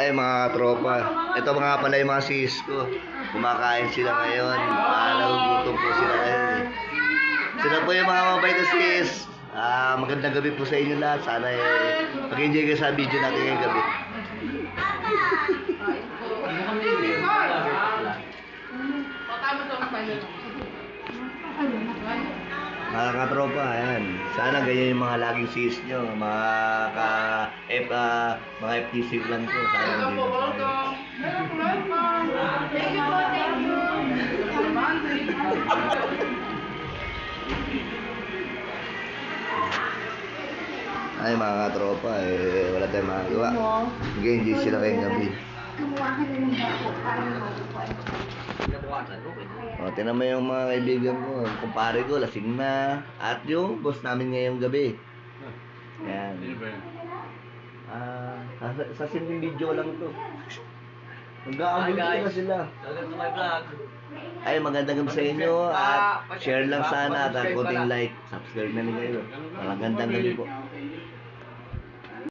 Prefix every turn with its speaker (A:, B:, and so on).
A: Ay, mga tropa. Ito mga pala yung mga sis ko. Kumakain sila ngayon. Ah, nagugutom po sila ngayon. eh. Sila po yung mga mabait na sis. Ah, magandang gabi po sa inyo lahat. Sana eh, mag-enjoy kayo sa video natin ngayong gabi. Mga katropa, ayan. Sana ganyan yung mga laging sis nyo. Mga ka, F, ah, mga FTC lang ko. Sana hindi na tayo. Ay, mga katropa, eh, wala tayong magagawa. Mag-enjoy sila ngayong gabi.
B: Kumuha ka na ng bako para mabukuan.
A: O, tinan mo yung mga kaibigan ko. Yung Kumpare ko, lasing na. At yung boss namin ngayong gabi. Yan. Ah, sa, sa simpleng video lang to. Nag-aabot
C: guys.
A: na sila.
C: Welcome to my vlog.
A: Ay, magandang gabi sa inyo. At share lang sana at ang konting like. Subscribe na rin kayo. Magandang gabi po.